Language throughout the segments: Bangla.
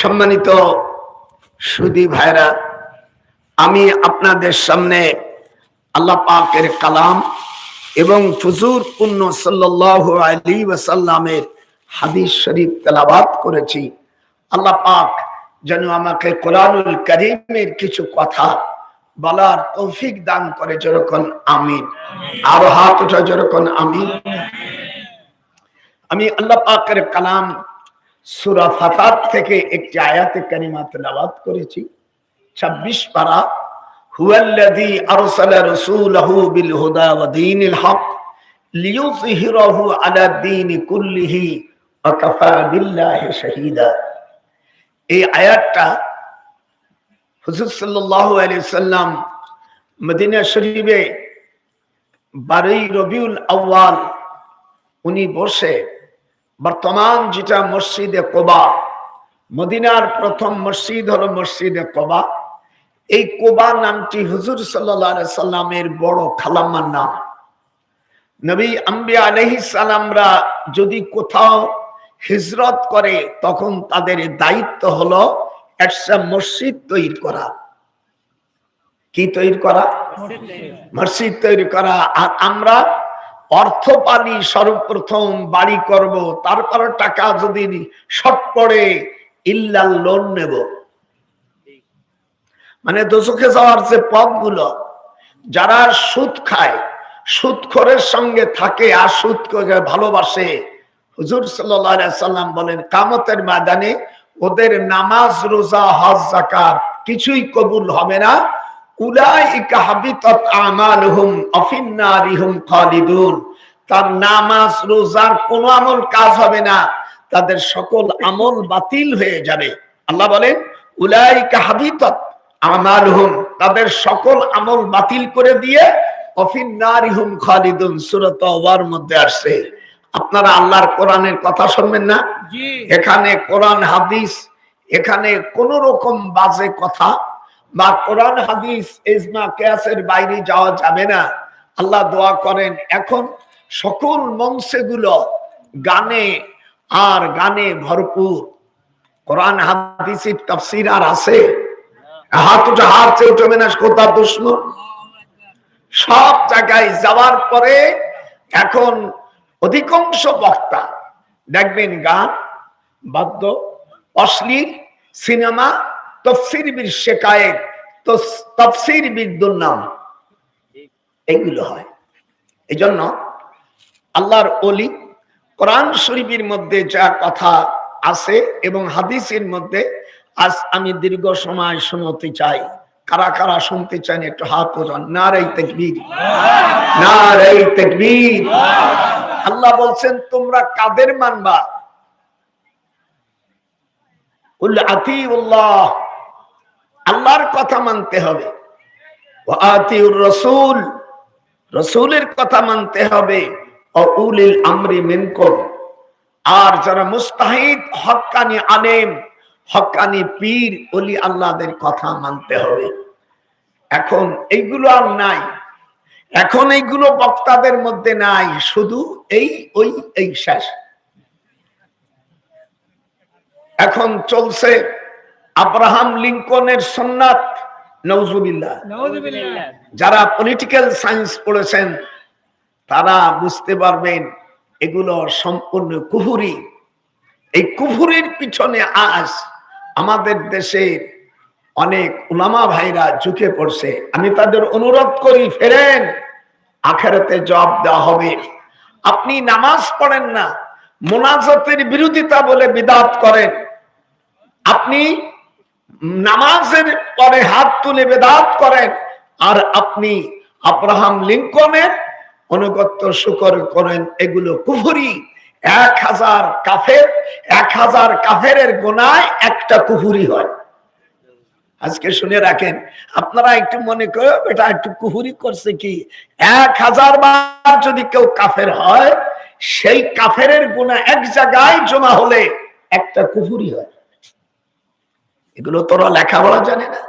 সম্মানিত সুদী ভাইরা, আমি আপনাদের সামনে আল্লাহ পাকের কালাম এবং ফুজুর পূর্ণ সাল্লাল্লাহু আলাইহি ওয়াসাল্লামের হাদিস শরীফ তেলাওয়াত করেছি। আল্লাহ পাক যেন আমাকে কোরআনুল করিমের কিছু কথা বলার তৌফিক দান করে যেরকম আমিন। আর হাত উঠা যেরকম আমিন। আমি আল্লাহ পাকের কালাম সূরা ফাতাত থেকে একটি আয়াতে কারিমা তেলাওয়াত করেছি। 26 পারা, হুয়াল্লাযী বিল হুদা ওয়া দীনিল হক আলা দ্বীনি কুল্লিহি ওয়া কাফা বিল্লাহি শাহীদা। এই আয়াতটা হুজুর আলাইহি সাল্লাম মদিনা শরীফে বারোই রবিউল আউয়াল উনি বসে, বর্তমান যেটা মসজিদে কোবা, মদিনার প্রথম মসজিদ হলো মসজিদে কোবা। এই কোবা নামটি হুজুর সাল্লাহ সাল্লামের বড় খালাম্মার নাম। নবী আম্বিয়া আলহি সালামরা যদি কোথাও হিজরত করে, তখন তাদের দায়িত্ব হলো একটা মসজিদ তৈরি করা। কি তৈরি করা? মসজিদ তৈরি করা। আর আমরা অর্থ পালি সর্বপ্রথম বাড়ি করব তারপর টাকা যদি শর্ট পড়ে ইল্লাল লোন নেব। মানে দোষকে যাওয়ার যে পথগুলো যারা সুদ খায় সুদখোরের সঙ্গে থাকে আর সুদ করে ভালোবাসে হুজুর সাল্লাম বলেন কামতের ময়দানে ওদের নামাজ, রোজা, হজ জাকাত কিছুই কবুল হবে না। উলাইকা আমালুহুম খালিদুন। তার নামাজ, রোজার আমল কাজ হবে না। তাদের সকল আমল বাতিল হয়ে যাবে। আল্লাহ বলেন, উলাইকা হাবিতাত আমালুহুম। তাদের সকল আমল বাতিল করে দিয়ে অফিন্নারিহুম খালিদুন। সূরা তাওবার মধ্যে আসছে। আপনারা আল্লাহর কোরআনের কথা শুনবেন না? এখানে কোরআন হাদিস এখানে কোন রকম বাজে কথা বা কোরআন হাদিস ইজমা কেয়াসের বাইরে যাওয়া যাবে না। আল্লাহ দোয়া করেন এখন সকল মঞ্চেগুলো গানে আর গানে ভরপুর। কোরআন হাদিসের তাফসির আর আছে। হাত উঠে হাত চেয়ে উঠবে না কোথা দুশ্মন? সব জায়গায় যাওয়ার পরে এখন অধিকাংশ বক্তা দেখবেন গান, বাদ্য, অশ্লীল, সিনেমা, তফসির বীর শেখায়েত তফসির বীর দুর্নাম এগুলো হয়। এই জন্য আল্লাহর অলি কোরআন শরীফের মধ্যে যা কথা আছে এবং হাদিসের মধ্যে আজ আমি দীর্ঘ সময় শুনতে চাই। কারা কারা শুনতে চান একটু হাত ওজন না রে তেকবীর। না রে তেকবীর। আল্লাহ বলছেন, তোমরা কাদের মানবা? আল্লাহর কথা মানতে হবে। রসুল। রসুলের কথা মানতে হবে। আমরি মেনকম। আর যারা মুস্তাহিদ, হকানি আলেম, হকানি পীর অলি আল্লাহদের কথা মানতে হবে। এখন এইগুলো আর নাই। এখন এইগুলো বক্তাদের মধ্যে নাই শুধু এই ওই এই শেষ। এখন চলছে আব্রাহাম লিঙ্কনের সন্ন্যাত নৌজুবিল্লাহ যারা পলিটিক্যাল সায়েন্স পড়েছেন তারা বুঝতে পারবেন এগুলো সম্পূর্ণ কুহুরি। এই কুহুরির পিছনে আজ আমাদের দেশের অনেক উলামা ভাইরা ঝুঁকে পড়ছে। আমি তাদের অনুরোধ করি, ফেরেন, আখেরাতে জবাব দেওয়া হবে। আপনি নামাজ পড়েন না, মোনাজতের বিরোধিতা বলে বিদাত করেন। আপনি নামাজের পরে হাত তুলে বেদাত করেন। আর আপনি আব্রাহাম লিঙ্কনের অনুগত্য শুকর করেন। এগুলো কুহুরি এক হাজার কাফের, এক হাজার কাফের গোনায় একটা কুহুরি হয়। আজকে শুনে রাখেন, আপনারা একটু মনে করো এটা একটু কুহুরি করছে কি? এক হাজার বার যদি কেউ কাফের হয়, সেই কাফের গুণা এক জায়গায় জমা হলে একটা কুহুরি হয়। এগুলো তোরা লেখা বলা জানে না?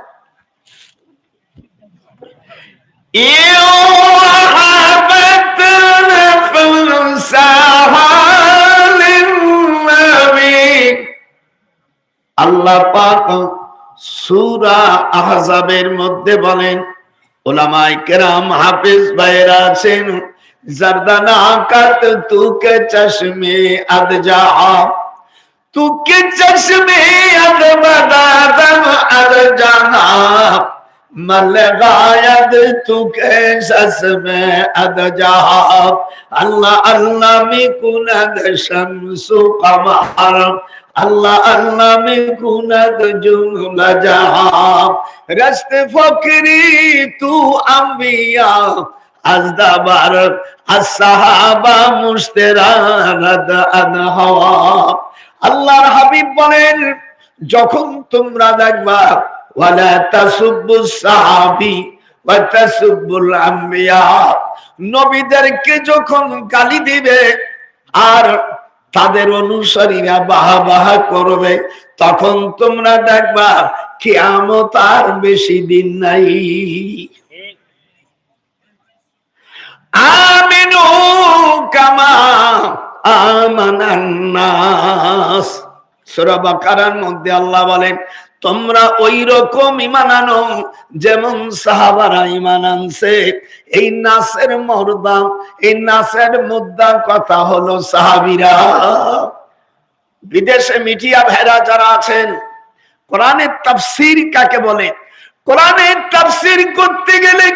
আল্লাহ পাক সূরা আহজাবের মধ্যে বলেন ওলামাই কেরাম, হাফিজ ভাইরা আছেন জর্দানা কাত তুকে চশমে আদ যা তুকে চশমে আদ বদাদম আদ জাহা মল গায়দ তুকে সসমে আদ জাহা, আল্লাহ আল্লাহ আল্লাহ আল্লাহ মে কুনত জুমলা জাহান রস্ত ফকরি তু আম্বিয়া আজদাবার আসহাবা মুশতারাদ আনহাওয়া আল্লাহর হাবিব বলেন, যখন তোমরা দেখবা, ওয়ালা তাসুব্বু সাহাবি ওয়া তাসুব্বুল আম্বিয়া। নবীদেরকে যখন গালি দিবে, আর তাদের অনুসারীরা বাহা বাহা করবে। তখন তোমরা দেখবা কিয়ামত আর বেশি দিন নাই। আমিনু কামা আমানান্নাস সূরা মধ্যে আল্লাহ বলেন তোমরা ওই রকম ইমান আনো যেমন সাহাবারা ইমান আনছে। এই নাসের মর্দা, এই নাসের মুদ্রা কথা হলো সাহাবিরা। বিদেশে মিডিয়া ভেড়া যারা আছেন, কোরআনের তাফসির কাকে বলে? কোরআনের তাফসির করতে গেলে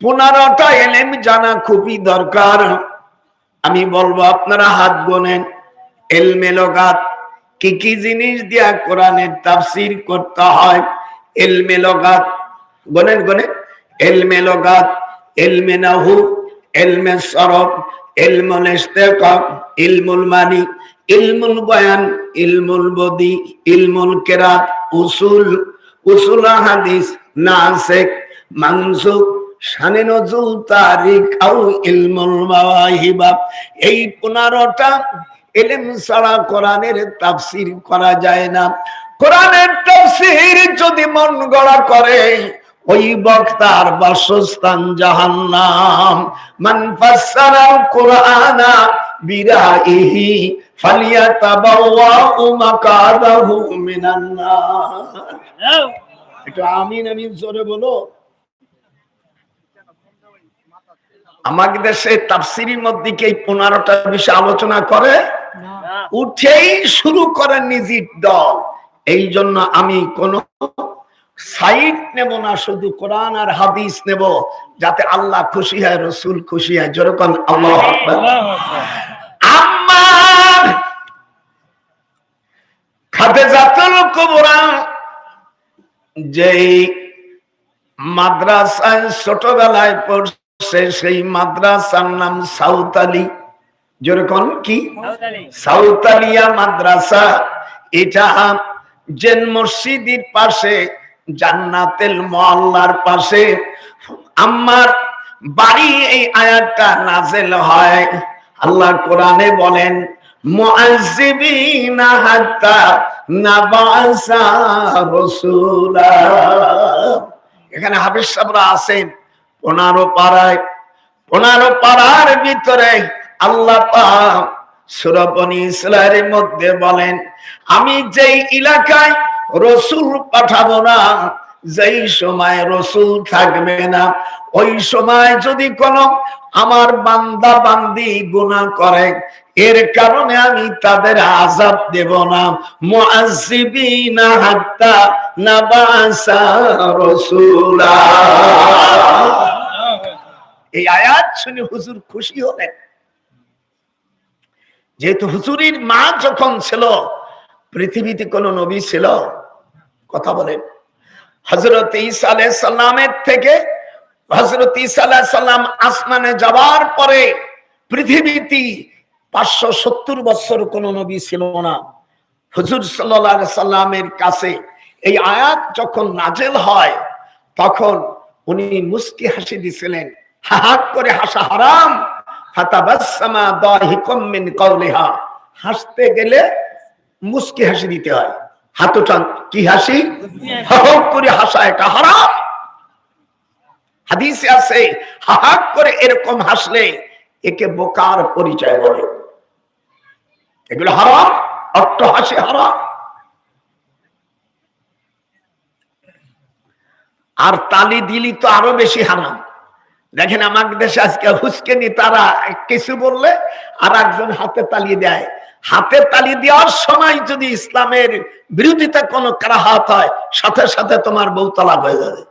পনেরোটা এলেম জানা খুবই দরকার। আমি বলব, আপনারা হাত গোনেন এলমে লগাত কি কি জিনিস দিয়া কোরআনের তাফসির করতে হয়? এলমে লগাত। গনেন গনেন। এলমে লগাত, এলমে নাহু, এলমে সরব ইলমুল ইস্তেকাক ইলমুল মানি, ইলমুল বয়ান, ইলমুল বদি, ইলমুল কেরাত, উসুল উসুল হাদিস, নাসিক মানসুক শানে নজুল তারিখ, আও ইলমুল মাওয়াহিবা। এই পনেরোটা এলেম ছাড়া কোরআনের তাফসির করা যায় না। কোরআনের তাফসির যদি মন গড়া করে ওই বক্তার বাসস্থান জাহান্নাম। মান ফাসসারাল কোরআনা বিরাইহি ফালিয়াতাবাওয়াউ মাকাদাহু মিনান নার একটু আমিন আমিন জোরে বলো। আমাদের দেশে তাফসিরির মধ্যে কি পনেরোটা বিষয় আলোচনা করে? উঠেই শুরু করেন নিজের দল। এই জন্য আমি কোন সাইড নেব না শুধু কোরআন আর হাদিস নেব যাতে আল্লাহ খুশি হয় রসুল খুশি হয়। যেরকম আল্লাহ আমার খাতে জাতুল কুবরা যেই মাদ্রাসায় ছোটবেলায় পড়ছে সেই মাদ্রাসার নাম সাউতালি। যেরকম কি? সাউতালিয়া মাদ্রাসা। এটা জেন মসজিদের পাশে জান্নাতেল মোয়াল্লার পাশে। আমার বাড়ি এই আয়াতটা নাজেল হয়। আল্লাহ কোরআনে বলেন মুআজ্জিবিনা হাত্তা নাবাসা রাসূলা। এখানে হাফিজ সাহেবরা আছেন। পনেরো পাড়ায় পনেরো পাড়ার ভিতরে আল্লাহ ইসলামের মধ্যে বলেন, আমি যেই এলাকায় রসুল পাঠাবো না, যেই সময় রসুল থাকবে না, ওই সময় যদি কোন আমার বান্দা বান্দি গুণা করে, এর কারণে আমি তাদের আজাব দেব না। মুআজ্জিবিনা হাত্তা নাবাসা রাসূলা। এই আয়াত শুনে হুজুর খুশি হলেন। যেহেতু হুজুরির মা যখন ছিল, পৃথিবীতে কোন নবী ছিল, কথা বলেন। হজরত ইসা সাল্লামের থেকে হজরত ইসা সাল্লাম আসমানে যাওয়ার পরে পৃথিবীতে পাঁচশো সত্তর বছর কোন নবী ছিল না। হুজুর সাল্লাহ সাল্লামের কাছে এই আয়াত যখন নাজেল হয়, তখন উনি মুস্কি হাসি দিছিলেন। হাহাক করে হাসা হারাম। হাসতে গেলে মুস্কি হাসি দিতে হয়। হাতটান কি হাসি? হাহক করে হাসা, এটা হারাম। হাদিসে আছে, হাহাক করে এরকম হাসলে একে বোকার পরিচয় বলে। এগুলো হারাম, অট্ট হাসি হারাম। আর তালি দিলি তো আরও বেশি হারাম। দেখেন আমার দেশে আজকে হুসকেনি, তারা কিছু বললে আর একজন হাতে তালি দেয়। হাতে তালি দেওয়ার সময় যদি ইসলামের বিরোধিতা কোনো কারাহাত হয়, সাথে সাথে তোমার বউ তালাক হয়ে যাবে।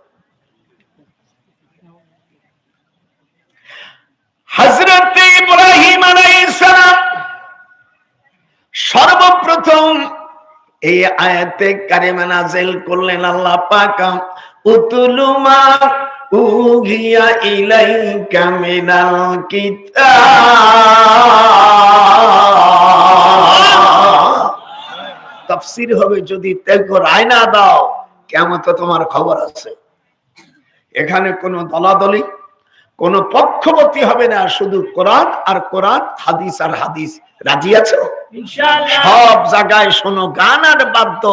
হজরত ইব্রাহিম সর্বপ্রথম এই আয়াতে কারিমা নাজিল করলেন, আল্লাহ পাক উতুলুমা উহিয়া ইলাইকা মিনাল কিতাব। তাফসীর হবে যদি তেগো রায় না দাও কেমন তো তোমার খবর আছে। এখানে কোনো দলাদলি কোন পক্ষপতি হবে না শুধু কোরআন আর কোরআন হাদিস আর হাদিস। রাজি আছো? সব জায়গায় শোনো গান আর বাদ্য।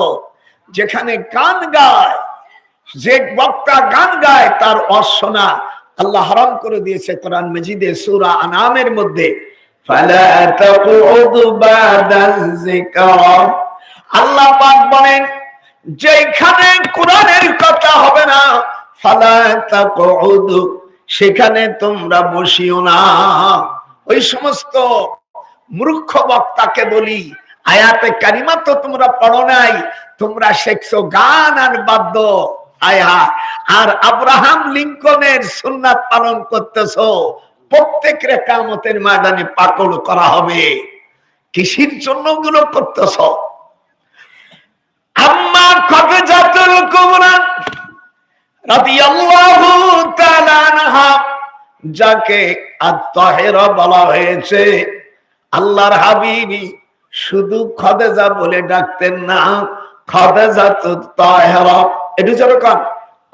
যেখানে গান গায় যে বক্তা গান গায়, তার অশোনা আল্লাহ হারাম করে দিয়েছে কোরআন মজিদে, সুরা আনামের মধ্যে। আল্লাহ পাক বলেন যেখানে কোরআনের কথা হবে না সেখানে তোমরা বসিও না। ওই সমস্ত মূর্খ বক্তাকে বলি, আয়াতে কারিমা তো তোমরা পড়ো নাই, তোমরা শেখছো গান আর বাদ্য। আর আব্রাহাম লিঙ্কনের সুন্নাত পালন করতেছো প্রত্যেক রেকামতের ময়দানে পাকল করা হবে। কৃষির জন্যগুলো করতেছ? আল্লাহর হাবিবি শুধু খদেজা বলে ডাকতেন না খদেজা তো তাহেরা একটু যেরকম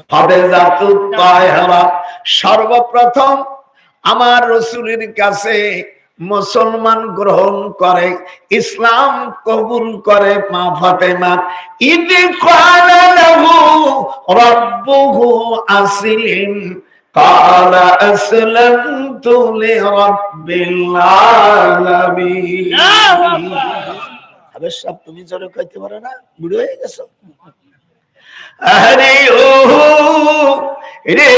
খদেজা তো তাহেরা সর্বপ্রথম আমার রসুলের কাছে মুসলমান গ্রহণ করে ইসলাম কবুল করে মা ফাতেমা ইদি কালা লাহু রাব্বুহু আসলিম قال أسلمت لرب العالمين আবে সব তুমি জোরে কইতে পারো না বুড়ো হয়ে গেছো ও রে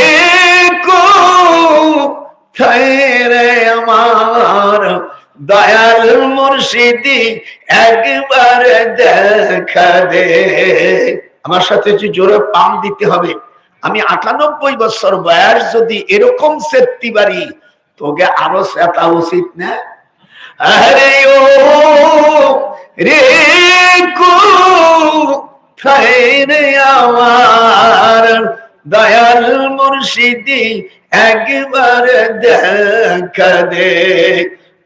আমার দয়াল মুর্শিদি একবার দেখা দে। আমার সাথে যে জোরে পাম দিতে হবে। আমি আটানব্বই বছর বয়স যদি এরকম সেফটি বাড়ি তোকে আরও সেটা উচিত না? আরে ও রে কু রে আমার দয়াল মুর্শিদি একবার দেখা দে।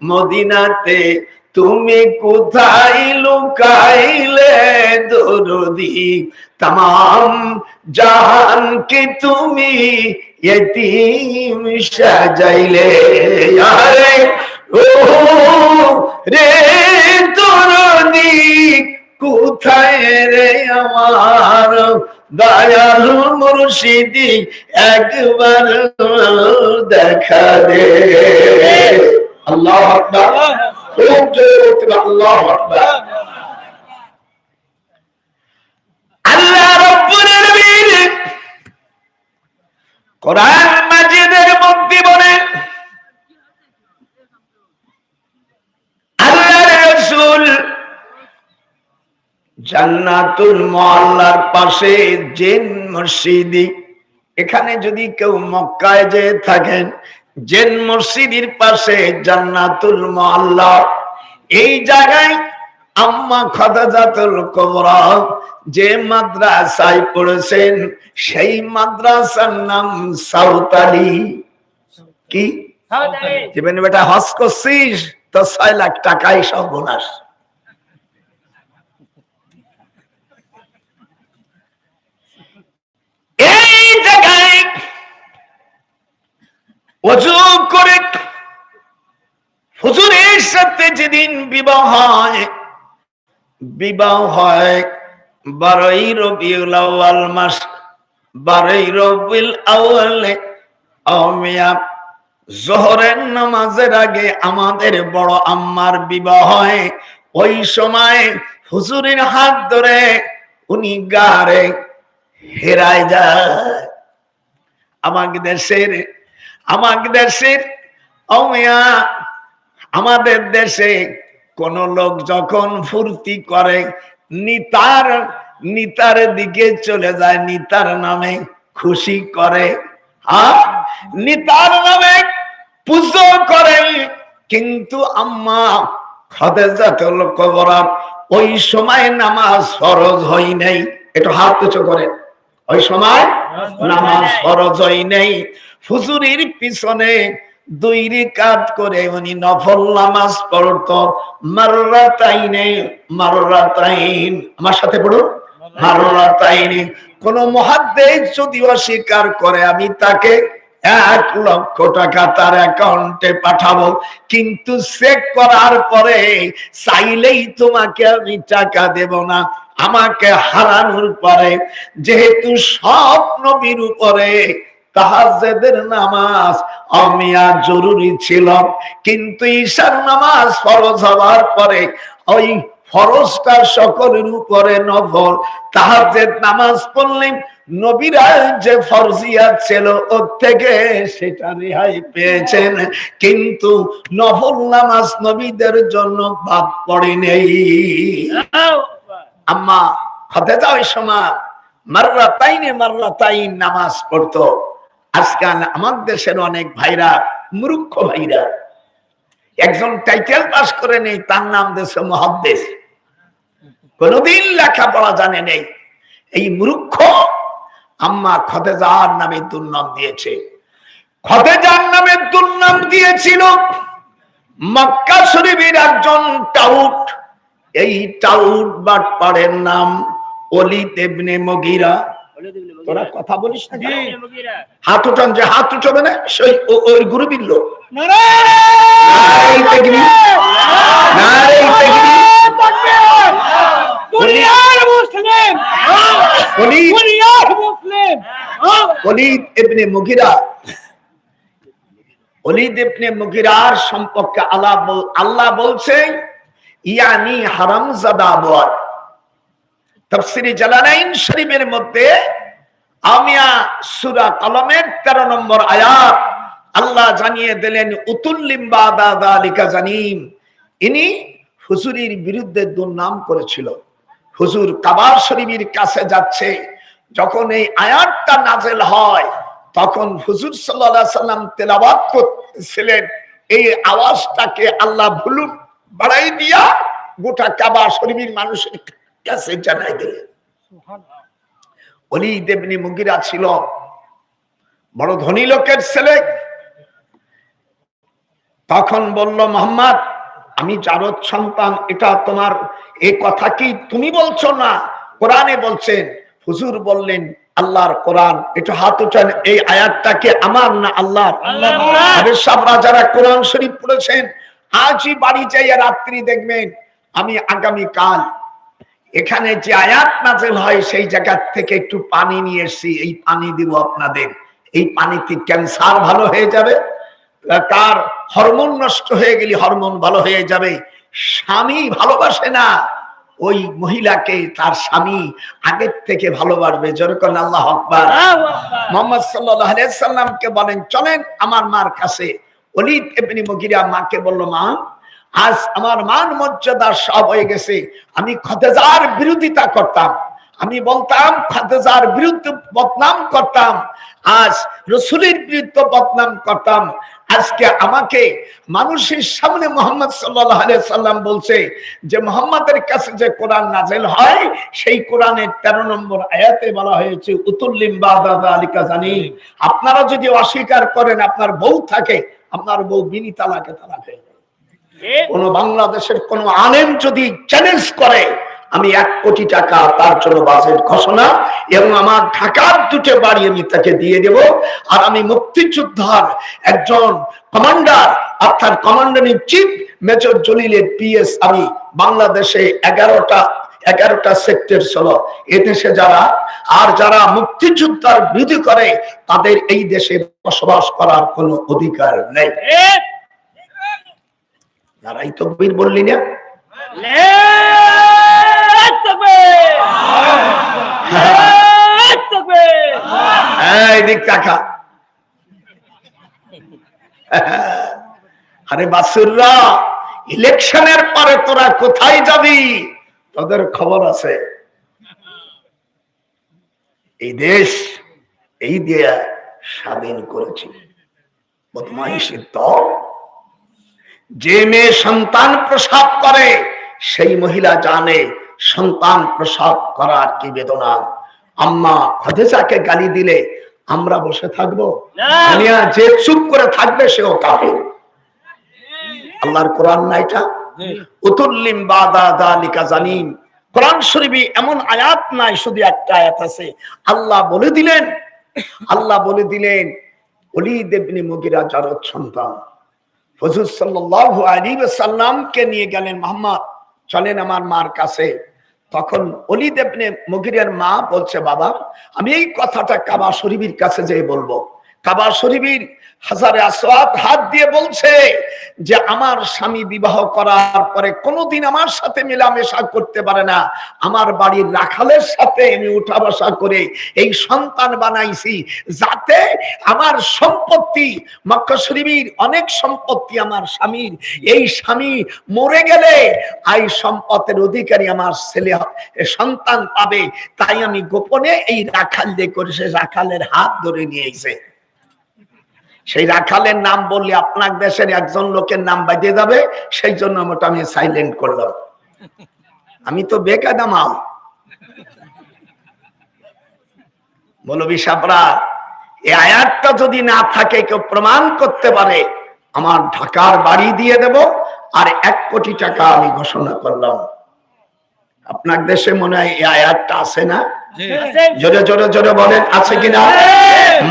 মদিনাতে তুমি কোথায় লুকাইলে দরদি? তাম জাহানকে তুমি এতিম সাজাইলে। আরে, ও রে দরদি কোথায় রে আমার দয়াল মুর্শিদি? একবার দেখা দে। আল্লাহ আল্লাহ আল্লাহ কোরআন মাজিদের মধ্যে বলেন আল্লাহর রাসূল জান্নাতুল মুআল্লার পাশে জেন মসজিদি এখানে যদি কেউ মক্কায় যে থাকেন জেন মসজিদের পাশে জান্নাতুল মুআল্লা এই জায়গায় আম্মা খাদাজাতুল কুবরা যে মাদ্রাসায় পড়েছেন সেই মাদ্রাসার নাম সাউতালি কি? জীবনে বেটা? হজ করছিস? তো ছয় লাখ টাকাই সর্বনাশ এই জায়গায় অজু করে সাথে যেদিন বিবাহ হয় বিবাহ হয় বারোই মাস, বারোই আওমিয়া জোহরের নামাজের আগে আমাদের বড় আম্মার বিবাহ হয়। ওই সময় হুজুরের হাত ধরে উনি গারে হেরায় যায়। আমাকে দেশের আমাকে দেশের আমাদের দেশে কোন লোক যখন ফুর্তি করে নিতার নিতার দিকে চলে যায় নিতার নামে খুশি করে। হ্যাঁ? নিতার নামে পুজো করে কিন্তু আম্মা খাদেজাতুল কুবরা ওই সময় নামাজ ফরজ হয় নাই। একটু হাত উঁচু করে ওই সময় নামাজ ফরজ হয় নাই। হুজুরির পিছনে দুই রিকাত করে উনি নফল নামাজ পড়তো। মাররাতাইনে মাররাতাইন আমার সাথে পড়ুন। মাররাতাইনে কোন মহাদ্দেশ যদি অস্বীকার করে আমি তাকে এক লক্ষ টাকা তার অ্যাকাউন্টে পাঠাবো। কিন্তু চেক করার পরে চাইলেই তোমাকে আমি টাকা দেব না। আমাকে হারানোর পরে যেহেতু সব নবীর উপরে তাহাজেদের নামাজ জরুরি ছিল কিন্তু ঈশার নামাজ ফরজ হওয়ার পরে ওই ফরজটা সকলের উপরে নামাজ নবীরা যে ফরজিয়া ছিল, ওর থেকে সেটা রেহাই পেয়েছেন। কিন্তু নফল নামাজ নবীদের জন্য বাদ পড়ে নেই। আম্মা হতে যাও সময় মাররা তাইনে মাররা তাইন নামাজ পড়তো। আজকাল আমার দেশের অনেক ভাইরা মূর্খ ভাইরা। একজন টাইটেল পাস করে নেই, তার নাম দেশে মহাদ্দেশ কোনদিন লেখাপড়া জানে নেই। এই মূর্খ আম্মা খতেজার নামে দুর্নাম দিয়েছে। খতেজার নামে দুর্নাম দিয়েছিল মক্কা শরীফের একজন টাউট। এই টাউট বাট পাড়ের নাম অলি তেবনে মগিরা। তোরা কথা বলিস না হাত উঠান যে হাত উঠবে না সেই ওই গুরু বিল্ল সম্পর্কে আল্লাহ বল- আল্লাহ বলছে ইয়ানি হারামজাদা বল তাফসিরে জালালাইন শরীফের মধ্যে আমিয়া সূরা কলমের 13 নম্বর আয়াত আল্লাহ জানিয়ে দিলেন উতুল্লিম বাদা যালিকা জানিম। ইনি হুজুরির বিরুদ্ধে দুর্নাম করেছিল। হুজুর কাবার শরীফের কাছে যাচ্ছে। যখন এই আয়াতটা নাজেল হয়, তখন হুজুর সাল্লাল্লাহু সাল্লাম তেলাওয়াত করতেছিলেন। এই আওয়াজটাকে আল্লাহ ভুলুম বাড়াই দিয়া গোটা কাবা শরীফের মানুষের কাছে জানাই দিলেন অলি দেবনী মুগিরা ছিল বড় ধনী লোকের ছেলে। তখন বলল মোহাম্মদ আমি জারদ সন্তান এটা তোমার এই কথা কি তুমি বলছো না? কোরআনে বলছেন হুজুর বললেন আল্লাহর কোরআন একটু হাত উঠান এই আয়াতটাকে আমার না আল্লাহ আরে সব রাজারা কোরআন শরীফ পড়েছেন আজই বাড়ি যাইয়া রাত্রি দেখবেন আমি আগামী কাল এখানে যে আয়াত নাজেল হয় সেই জায়গা থেকে একটু পানি নিয়ে এসছি। এই পানি দিব আপনাদের। এই পানিতে ক্যান্সার ভালো হয়ে যাবে তার হরমোন নষ্ট হয়ে গেলে হরমোন ভালো হয়ে যাবে। স্বামী ভালোবাসে না ওই মহিলাকে তার স্বামী আগের থেকে ভালোবাসবে। যেরকম আল্লাহ আকবার। মোহাম্মদ আলাইহি সাল্লামকে বলেন চলেন আমার মার কাছে। অলিদ ইবনে মুগিরা মাকে বলল মা আজ আমার মান মর্যাদা সব হয়ে গেছে। আমি খতেজার বিরোধিতা করতাম। আমি বলতাম খতেজার বিরুদ্ধে বদনাম করতাম। আজ রসুলের বিরুদ্ধে বদনাম করতাম। আজকে আমাকে মানুষের সামনে মোহাম্মদ আলাইহি সাল্লাম বলছে যে, মোহাম্মদের কাছে যে কোরআন নাজেল হয়, সেই কোরআনের 13 নম্বর আয়াতে বলা হয়েছে, উতুল্লিম বাদাদা আলিকা জানি। আপনারা যদি অস্বীকার করেন, আপনার বউ থাকে, আপনার বউ বিনি তালাকে তালাক কোন বাংলাদেশের কোন আলেম যদি চ্যালেঞ্জ করে আমি এক কোটি টাকা তার জন্য বাজেট ঘোষণা এবং আমার ঢাকার দুটো বাড়ি আমি তাকে দিয়ে দেব। আর আমি মুক্তিযোদ্ধার একজন কমান্ডার অর্থাৎ কমান্ডার ইন চিফ মেজর জলিলের পিএস আমি বাংলাদেশে এগারোটা এগারোটা সেক্টর ছিল এদেশে যারা আর যারা মুক্তিযোদ্ধার বিরোধী করে তাদের এই দেশে বসবাস করার কোনো অধিকার নেই। তারাই তো বীর বললি না। বাসুররা, ইলেকশনের পরে তোরা কোথায় যাবি? তোদের খবর আছে। এই দেশ, এই দিয়ে স্বাধীন করেছি। বদমাইশের দল। যে মেয়ে সন্তান প্রসাব করে সেই মহিলা জানে সন্তান প্রসাব করার কি বেদনা। আম্মা খদেজাকে গালি দিলে আমরা বসে থাকব? যে চুপ করে থাকবে সেও কাফের। আল্লাহর কোরআন না এটা? উতুল্লিম বাদা দালিকা জানিম কোরআন শরীফে এমন আয়াত নাই শুধু একটা আয়াত আছে। আল্লাহ বলে দিলেন আল্লাহ বলে দিলেন অলি দেবনি মগিরা জারদ সন্তান। হজুর সাল্লাল্লাহু আলী সাল্লামকে নিয়ে গেলেন মোহাম্মদ চলেন আমার মার কাছে। তখন অলি দেবনে মগিরের মা বলছে, বাবা, আমি এই কথাটা কাবা শরীফের কাছে যেয়ে বলব। কাবা শরীফের হাজারে আসওয়াত হাত দিয়ে বলছে যে, আমার স্বামী বিবাহ করার পরে কোনোদিন আমার সাথে মেলামেশা করতে পারে না। আমার বাড়ির রাখালের সাথে আমি উঠা বসা করে এই সন্তান বানাইছি যাতে আমার সম্পত্তি, মক্কা শরীফের অনেক সম্পত্তি আমার স্বামীর। এই স্বামী মরে গেলে এই সম্পদের অধিকারী আমার ছেলে সন্তান পাবে। তাই আমি গোপনে এই রাখাল দিয়ে করে সে রাখালের হাত ধরে নিয়েছে। সেই রাখালের নাম বললে আপনার দেশের একজন লোকের নাম বাজিয়ে যাবে, সেই জন্য মোটা আমি সাইলেন্ট করলাম। আমি তো বেকাদা মাল। মৌলবী সাবরা, এই আয়াতটা যদি না থাকে, কেউ প্রমাণ করতে পারে, আমার ঢাকার বাড়ি দিয়ে দেব, আর এক কোটি টাকা আমি ঘোষণা করলাম। আপনার দেশে মনে হয় এই আয়াতটা আছে না? জোরে জোরে জোরে বলেন আছে কিনা?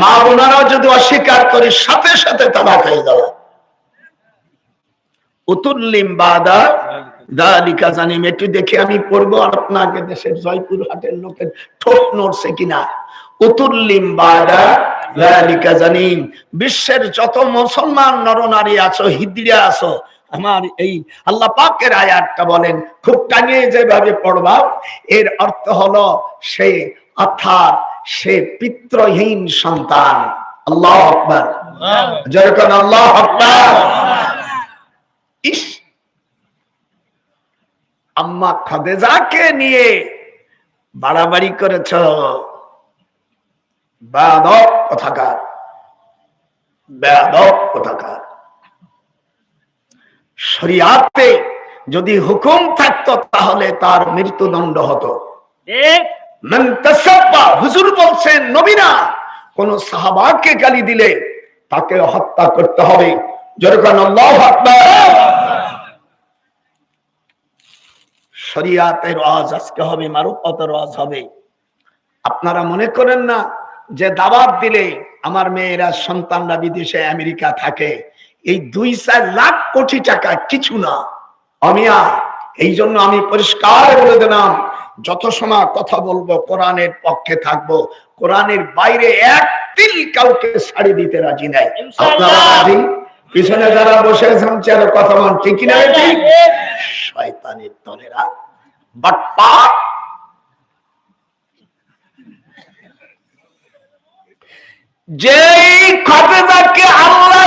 মা বোনারাও যদি অস্বীকার করি সাথে সাথে তারা খাই দেওয়া উতুল্লিম বাদা দালিকা জানিম একটু দেখে আমি পড়ব আর আপনাকে দেশের জয়পুর হাটের লোকের ঠোঁট নড়ছে কিনা? উতুল্লিম বাদা দালিকা জানিম বিশ্বের যত মুসলমান নরনারী আছো হিদ্রিয়া আছো আমার এই আল্লাহ পাকের আয়াতটা বলেন খুব টাঙিয়ে যেভাবে পড়বা এর অর্থ হলো সে অর্থাৎ সে পিত্রহীন সন্তান। আল্লাহ আকবার। যেরকম আল্লাহ আকবার। ইস! আম্মা খাদেজাকে নিয়ে বাড়াবাড়ি করেছ। বেদক কথাকার? বেদক কথাকার? শরিয়াতে যদি হুকুম থাকতো তাহলে তার মৃত্যুদণ্ড হতো। হুজুর বলছেন নবীনা কোন সাহাবাকে গালি দিলে তাকে হত্যা করতে হবে। যেরকম শরিয়াতের ওয়াজ আজকে হবে মারুফতের ওয়াজ হবে। আপনারা মনে করেন না যে দাবাত দিলে আমার মেয়েরা সন্তানরা বিদেশে আমেরিকা থাকে। এই দুই চার লাখ কোটি টাকা কিছু না। অমিয়া এই জন্য আমি পরিষ্কার বলে দিলাম যত সময় কথা বলব কোরআনের পক্ষে থাকব কোরআনের বাইরে এক তিল কাউকে ছাড়ি দিতে রাজি নাই। আপনারা রাজি? পিছনে যারা বসে আছেন চেয়ারে কথা বল ঠিক কিনা ঠিক। শয়তানের দলেরা। বাট্পা যেই খাতেদাকে আল্লাহ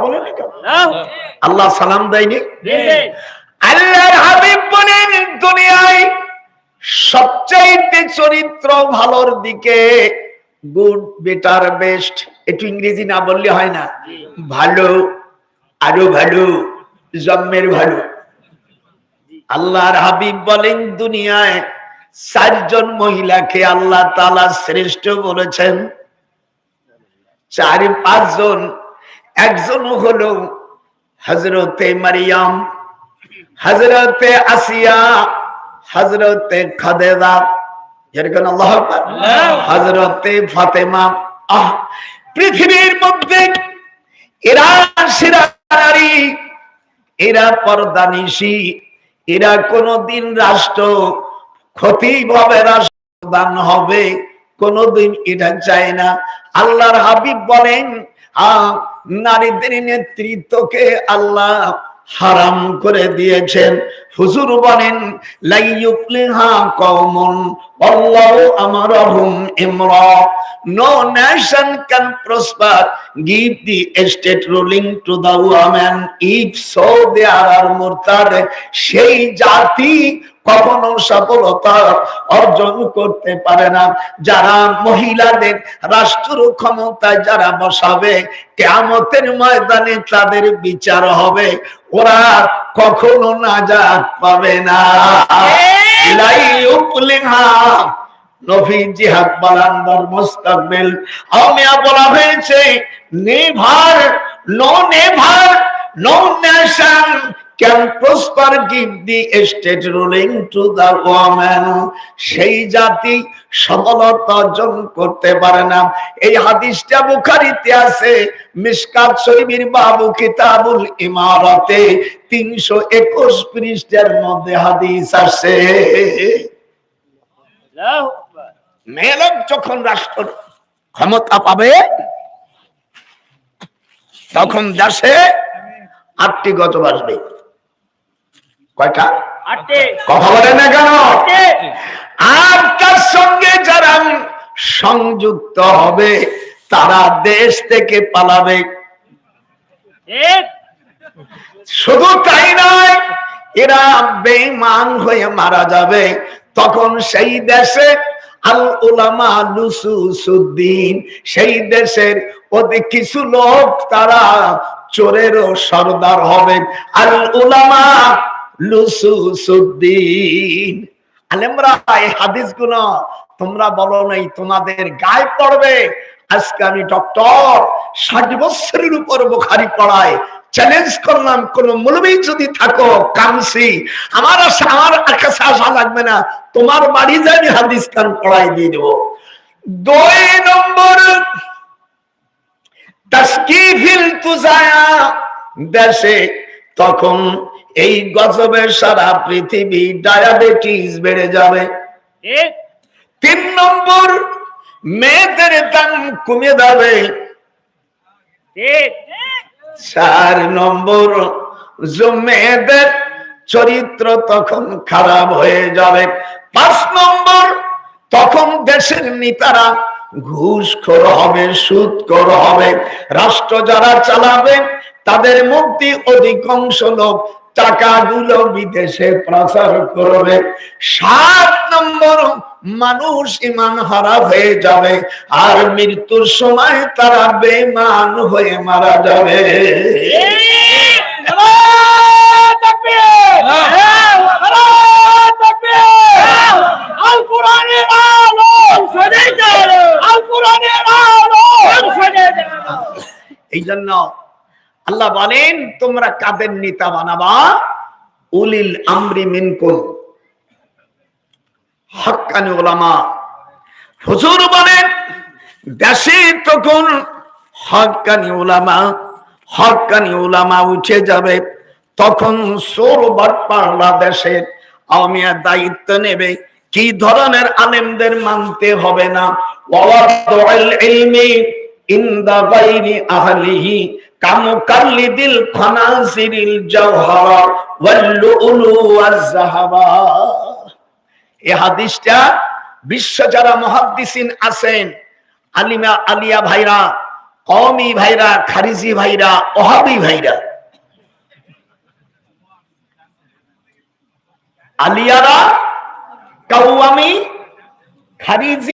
কথা বলেন না কেন? আল্লাহ সালাম দেয়নি? আল্লাহর হাবিব বলেন দুনিয়ায় সবচাইতে চরিত্র ভালোর দিকে গুড বেটার বেস্ট একটু ইংরেজি না বললে হয় না। ভালো আরও ভালো জন্মের ভালো। আল্লাহর হাবিব বলেন দুনিয়ায় চারজন মহিলাকে আল্লাহ তালা শ্রেষ্ঠ বলেছেন। চার পাঁচজন একজন হলো হজরতে মারিয়াম হজরতে আসিয়া হজরতে খাদেদা যেরকম আল্লাহ হজরতে ফাতেমা। আহ পৃথিবীর মধ্যে এরা সেরা নারী এরা পর্দানিশী এরা কোনদিন রাষ্ট্র ক্ষতি ভাবে রাষ্ট্রদান হবে কোনদিন এটা চায় না। আল্লাহর হাবিব বলেন নারীদের নেতৃত্বকে আল্লাহ হারাম করে দিয়েছেন। হুজুর বলেন কমন আমার হুম ইমর no nation can prosper give সেই জাতি কখনো সফলতা অর্জন করতে পারে না। যারা মহিলাদের রাষ্ট্র ক্ষমতায় যারা বসাবে কেয়ামতের ময়দানে তাদের বিচার হবে। ওরা কখনো নাজাত পাবে না। জিহাদ বারান্দার মুস্তাকবিল আমিয়া বলা হয়েছে never no never no nation can prosper give the state ruling to the women. সেই জাতি সফলতা অর্জন করতে পারে না। এই হাদিসটা বুখারিতে আছে। মিসকাত শরীফের বাবু কিতাবুল ইমারতে তিনশো একুশ পৃষ্ঠার মধ্যে হাদিস আছে। মেয়েলোক যখন রাষ্ট্র ক্ষমতা পাবে তখন দেশে আটটি গত আসবে। কয়টা? কথা বলে না কেন? আর তার সঙ্গে যারা সংযুক্ত হবে তারা দেশ থেকে পালাবে। শুধু তাই নয় এরা বেঈমান হয়ে মারা যাবে। তখন সেই দেশে আল উলামা লুসুসুদ্দিন সেই দেশের ওদের কিছু লোক তারা চোরেরও সর্দার হবে। আল উলামা লুসুসুদ্দিন আলেমরা হাদিসগুলো তোমরা বলো নাই, তোমাদের গায়ে পড়বে। আজকে আমি ডক্টর ষাট বছরের উপর বুখারি পড়ায় চ্যালেঞ্জ করলাম, কোন মূলবী যদি থাকো, কামসি, আমার আশা আমার কাছে আসা লাগবে না। তোমার বাড়ি যাই হাদিস কান পড়াই দিয়ে দেবো। দুই নম্বর, তাস্কিফিল তুজায়া। দেশে তখন এই গজবের সারা পৃথিবী ডায়াবেটিস বেড়ে যাবে। তিন নম্বর মেয়েদের দাম কমে যাবে চার নম্বর মেয়েদের চরিত্র তখন খারাপ হয়ে যাবে। পাঁচ নম্বর তখন দেশের নেতারা ঘুষখোর হবে সুদখোর হবে। রাষ্ট্র যারা চালাবে তাদের মধ্যে অধিকাংশ লোক টাকাগুলো বিদেশে প্রচার করবে। সাত নম্বর মানুষ ইমান হারা হয়ে যাবে, আর মৃত্যুর সময় তারা বেমান হয়ে মারা যাবে। এই জন্য আল্লাহ বলেন, তোমরা কাদের নেতা বানাবা? উলিল আমরি মিনকুম। হক্কানি ওলামা হুজুর বলেন, দেশে তখন হক্কানি ওলামা হক্কানি ওলামা উঠে যাবে। তখন সোর বাটপাড়া দেশের আমিয়া দায়িত্ব নেবে। কি ধরনের আলেমদের মানতে হবে না? ওয়াদাউল ইলমি ইনদা গায়রি আহলিহি কামুকাল্লিদিল খানাসিরিল জাওহারা ওয়াল লুলু ওয়াজ এই হাদিসটা বিশ্ব যারা মহাদ্দিসিন আছেন, আলিমা আলিয়া ভাইরা, কওমি ভাইরা, খারিজি ভাইরা, ওহাবি ভাইরা, আলিয়ারা, কাওয়ামি, খারিজি